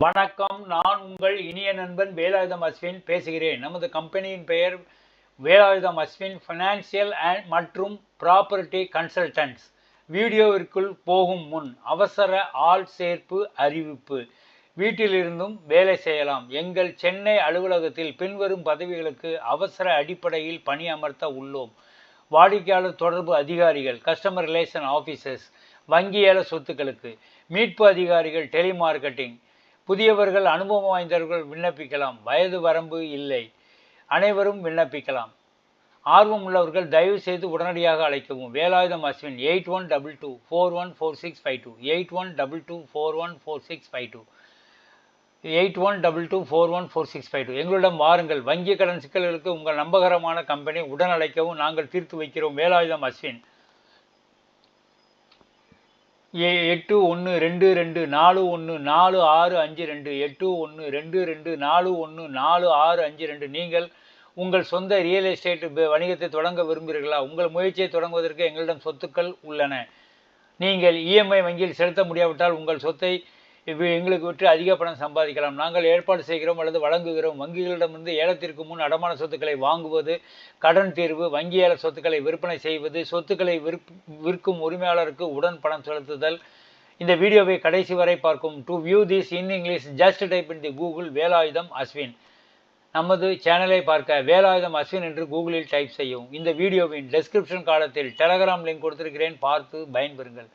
வணக்கம் நான் உங்கள் இனிய நண்பன் வேலாயுதம் அஸ்வின் பேசுகிறேன். நமது கம்பெனியின் பெயர் வேலாயுதம் அஸ்வின் ஃபினான்சியல் அண்ட் மற்றும் ப்ராப்பர்ட்டி கன்சல்டன்ட்ஸ் வீடியோவிற்குள் போகும் முன் அவசர ஆள் சேர்ப்பு அறிவிப்பு. வீட்டிலிருந்தும் வேலை செய்யலாம். எங்கள் சென்னை அலுவலகத்தில் பின்வரும் பதவிகளுக்கு அவசர அடிப்படையில் பணியமர்த்த உள்ளோம். வாடிக்கையாளர் தொடர்பு அதிகாரிகள் கஸ்டமர் ரிலேஷன் ஆஃபீஸர்ஸ் வங்கியேல சொத்துக்களுக்கு மீட்பு அதிகாரிகள் டெலிமார்க்கெட்டிங் புதியவர்கள் அனுபவம் வாய்ந்தவர்கள் விண்ணப்பிக்கலாம். வயது வரம்பு இல்லை. அனைவரும் விண்ணப்பிக்கலாம். ஆர்வம் உள்ளவர்கள் தயவு செய்து உடனடியாக அழைக்கவும். Velayutham Ashwin eight one double two four one four six five two. Eight one double two four one four six five two. Eight one double two four one four six five two. எங்களிடம் வாருங்கள். வங்கி கடன் சிக்கல்களுக்கு உங்கள் நம்பகரமான company உடன் அழைக்கவும் நாங்கள் தீர்த்து வைக்கிறோம். வேலாயுதம் அஸ்வின். ஏ எட்டு ஒன்று ரெண்டு ரெண்டு நாலு ஒன்று நாலு ஆறு அஞ்சு ரெண்டு எட்டு ஒன்று ரெண்டு ரெண்டு நாலு ஒன்று நாலு ஆறு அஞ்சு ரெண்டு. நீங்கள் உங்கள் சொந்த ரியல் எஸ்டேட் வணிகத்தை தொடங்க விரும்புகிறீர்களா? உங்கள் முயற்சியை தொடங்குவதற்கு எங்களிடம் சொத்துக்கள் உள்ளன. நீங்கள் இஎம்ஐ வங்கியில் செலுத்த முடியாவிட்டால் உங்கள் சொத்தை எங்களுக்கு விட்டு அதிக பணம் சம்பாதிக்கலாம். நாங்கள் ஏற்பாடு செய்கிறோம் அல்லது வழங்குகிறோம். வங்கிகளிடமிருந்து ஏலத்திற்கு முன் அடமான சொத்துக்களை வாங்குவது கடன் தீர்வு வங்கி ஏல சொத்துக்களை விற்பனை செய்வது சொத்துக்களை விற்கும் உரிமையாளருக்கு உடன் பணம் செலுத்துதல். இந்த வீடியோவை கடைசி வரை பார்க்கும். To view this in English just type in the Google Velayutham Ashwin. நமது சேனலை பார்க்க வேலாயுதம் அஸ்வின் என்று கூகுளில் டைப் செய்யவும். இந்த வீடியோவின் டெஸ்கிரிப்ஷன் காலத்தில் டெலகிராம் லிங்க் கொடுத்திருக்கிறேன். பார்த்து பயன்பெறுங்கள்.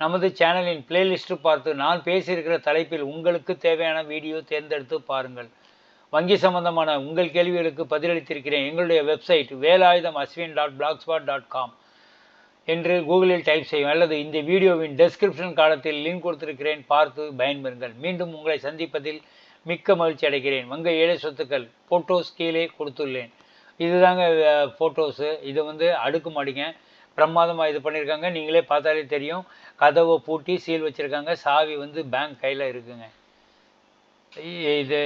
நமது சேனலின் பிளேலிஸ்ட்டு பார்த்து நான் பேசியிருக்கிற தலைப்பில் உங்களுக்கு தேவையான வீடியோ தேர்ந்தெடுத்து பாருங்கள். வங்கி சம்பந்தமான உங்கள் கேள்விகளுக்கு பதிலளித்திருக்கிறேன். எங்களுடைய website Velayutham Ashwin dot blogspot dot com என்று கூகுளில் டைப் செய்யும் அல்லது இந்த வீடியோவின் டெஸ்கிரிப்ஷன் காலத்தில் லிங்க் கொடுத்திருக்கிறேன். பார்த்து பயன்பெறுங்கள். மீண்டும் உங்களை சந்திப்பதில் மிக்க மகிழ்ச்சி அடைகிறேன். வங்க ஏழை சொத்துக்கள் ஃபோட்டோஸ் கீழே கொடுத்துள்ளேன். இதுதாங்க ஃபோட்டோஸு இது வந்து அடுக்குமாடிங்க. பிரமாதமாக இது பண்ணியிருக்காங்க நீங்களே பார்த்தாலே தெரியும். கதவை பூட்டி சீல் வச்சுருக்காங்க. சாவி வந்து பேங்க் கையில் இருக்குங்க. இது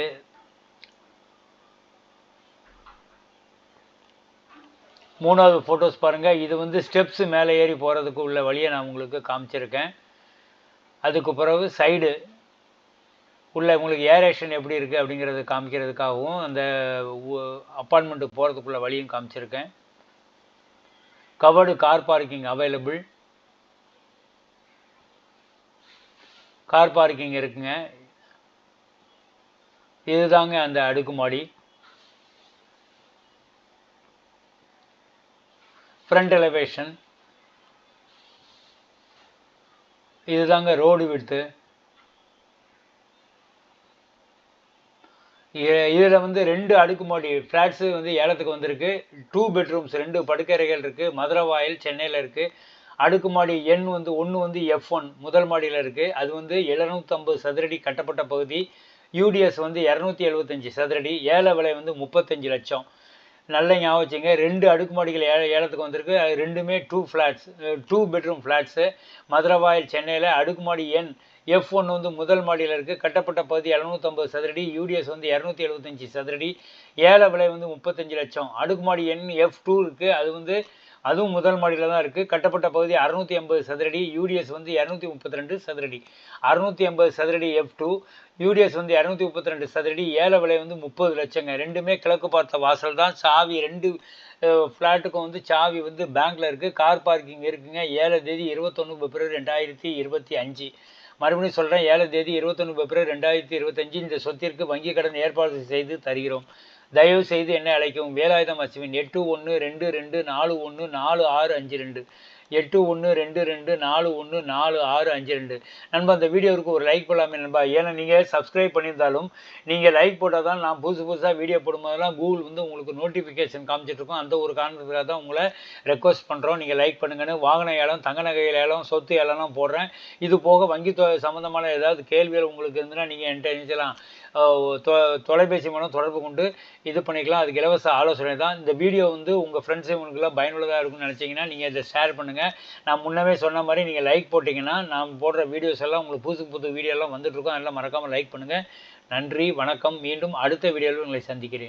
மூணாவது ஃபோட்டோஸ் பாருங்கள் இது வந்து ஸ்டெப்ஸு மேலே ஏறி போகிறதுக்கு உள்ள வழியை நான் உங்களுக்கு காமிச்சிருக்கேன். அதுக்கு பிறகு சைடு உள்ள உங்களுக்கு ஏரேஷன் எப்படி இருக்குது அப்படிங்கிறத காமிக்கிறதுக்காகவும் அந்த அப்பார்ட்மெண்ட்டுக்கு போகிறதுக்குள்ள வழியும் காமிச்சிருக்கேன். Covered car parking available car parking இருக்குங்க. இதுதாங்க அந்த அடுக்குமாடி. ஃப்ரண்ட் எலவேஷன் இதுதாங்க ரோடு விடுத்து இதில் வந்து ரெண்டு அடுக்குமாடி ஃப்ளாட்ஸு வந்து ஏலத்துக்கு வந்திருக்கு. டூ பெட்ரூம்ஸ் ரெண்டு படுக்கறைகள் இருக்குது மதுரை வாயில் சென்னையில் இருக்குது அடுக்குமாடி எண் வந்து ஒன்று வந்து எஃப் ஒன் முதல் மாடியில் இருக்குது அது வந்து எழுநூற்றம்பது சதுரடி கட்டப்பட்ட பகுதி. யூடிஎஸ் வந்து இரநூத்தி எழுபத்தஞ்சி சதுரடி. ஏல விலை வந்து முப்பத்தஞ்சு லட்சம். நல்ல ஞாபகம் வச்சுங்க. ரெண்டு அடுக்குமாடிகள் ஏ ஏலத்துக்கு வந்திருக்கு. அது ரெண்டுமே two flats two bedroom flats Maduravoyal சென்னையில் அடுக்குமாடி எண் எஃப் ஒன் வந்து முதல் மாடியில் இருக்குது கட்டப்பட்ட பகுதி எழுநூற்றம்பது சதுரடி யூடிஎஸ் வந்து இரநூத்தி எழுபத்தஞ்சி சதுரடி ஏல விலை வந்து முப்பத்தஞ்சு லட்சம். அடுக்குமாடி எண் எஃப் டூ இருக்குது அது வந்து அதுவும் முதல் மாடியில் தான் இருக்குது கட்டப்பட்ட பகுதி அறுநூற்றி ஐம்பது சதுரடி யூடிஎஸ் வந்து இரநூத்தி முப்பத்தி ரெண்டு சதுரடி. அறுநூற்றி ஐம்பது சதுரடி எஃப் டூ யூடிஎஸ் வந்து இரநூத்தி முப்பத்தி ரெண்டு சதுரடி ஏல விலை வந்து முப்பது லட்சங்க. ரெண்டுமே கிழக்கு பார்த்த வாசல் தான். சாவி ரெண்டு ஃப்ளாட்டுக்கும் வந்து சாவி வந்து பேங்க்கில் இருக்குது கார் பார்க்கிங் இருக்குங்க. ஏழை தேதி இருபத்தொன்று பிப்ரவரி ரெண்டாயிரத்தி இருபத்தி அஞ்சு. மறுபடியும் சொல்கிறேன் ஏழு தேதி இருபத்தொன்று பிப்ரவரி ரெண்டாயிரத்தி இருபத்தஞ்சு இந்த சொத்திற்கு வங்கி கடன் ஏற்பாடு செய்து தருகிறோம். தயவு செய்து என்னை அழைக்கவும். வேலாயுதம் அச்சுவின் எட்டு ஒன்று ரெண்டு ரெண்டு நாலு ஒன்று நாலு ஆறு அஞ்சு ரெண்டு. எட்டு ஒன்று ரெண்டு ரெண்டு நாலு ஒன்று நாலு ஆறு அஞ்சு ரெண்டு. நண்பா அந்த வீடியோவுக்கு ஒரு லைக் போடலாமே நண்பா. ஏன்னா நீங்கள் சப்ஸ்கிரைப் பண்ணியிருந்தாலும் நீங்கள் லைக் போட்டால் தான் நான் புதுசு புதுசாக வீடியோ போடும்போதெல்லாம் கூகுள் வந்து உங்களுக்கு நோட்டிஃபிகேஷன் காமிச்சிட்ருக்கோம். அந்த ஒரு காரணத்துக்காக தான் உங்களை ரெக்வஸ்ட் பண்ணுறோம் நீங்கள் லைக் பண்ணுங்கன்னு. வாகன ஏலம் தங்க நகையில் ஏலம் சொத்து ஏலம்லாம் போடுறேன். இது போக வங்கி சம்மந்தமான ஏதாவது கேள்விகள் உங்களுக்கு இருந்துன்னா நீங்கள் என்கிட்ட நினைச்சலாம் தொலைபேசி மூலம் தொடர்பு கொண்டு இது பண்ணிக்கலாம். அதுக்கு இலவச ஆலோசனை தான். இந்த வீடியோ வந்து உங்கள் ஃப்ரெண்ட்ஸு உங்களுக்குலாம் பயனுள்ளதாக இருக்கும்னு நினச்சிங்கன்னா நீங்கள் இதை ஷேர் பண்ணுங்கள் நான் முன்னமே சொன்ன மாதிரி நீங்கள் லைக் போட்டிங்கன்னா நான் போடுற வீடியோஸ் எல்லாம் உங்களுக்கு புதுசு புது வீடியோலாம் வந்துட்டுருக்கோம் அதெல்லாம் மறக்காமல் லைக் பண்ணுங்கள் நன்றி வணக்கம். மீண்டும் அடுத்த வீடியோவில் உங்களை சந்திக்கிறேன்.